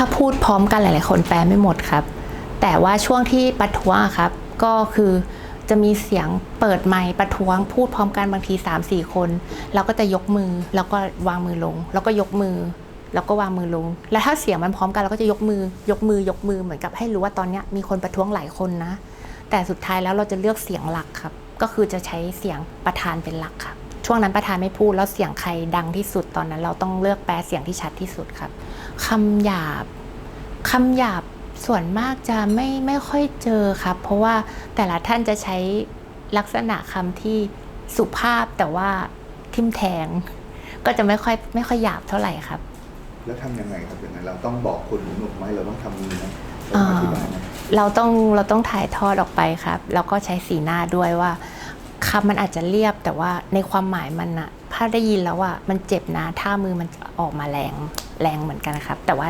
ถ้าพูดพร้อมกันหลาย ๆ คนแปลไม่หมดครับ แต่ว่าช่วงที่ประท้วงครับ ก็คือจะมีเสียงเปิดไมค์ประท้วง พูดพร้อมกันบางที 3-4 คน เราก็จะยกมือแล้วก็วางมือลง แล้วก็ยกมือ แล้วก็วางมือลง แล้วถ้าเสียงมันพร้อมกันเราก็จะยกมือยกมือยกมือเหมือนกับให้รู้ว่าตอนนี้มีคนประท้วงหลายคนนะ แต่สุดท้ายแล้วเราจะเลือกเสียงหลักครับ ก็คือจะใช้เสียงประธานเป็นหลักครับ ช่วงนั้นประธานไม่พูดแล้วเสียงใครดังที่สุดตอนนั้น เราต้องเลือกแปลเสียงที่ชัดที่สุดครับคำหยาบคำหยาบส่วนมากจะไม่ไม่ค่อยเจอครับ เพราะว่าแต่ละท่านจะใช้ลักษณะคำที่สุภาพแต่ว่าทิมแทง ก็จะไม่ค่อยไม่ค่อยหยาบเท่าไหร่ครับ แล้วทำยังไงครับอย่างนั้นเราต้องบอกคนหนุกไหมเราต้องทำมือไหมเราอ่าอธิบายไหมเราต้องเราต้องถ่ายทอดออกไปครับ แล้วก็ใช้สีหน้าด้วยว่า คำมันอาจจะเรียบแต่ว่าในความหมายมันอะถ้าได้ยินแล้วอะมันเจ็บนะท่ามือมันออกมาแรงแรงเหมือนกันนะครับ แต่ว่า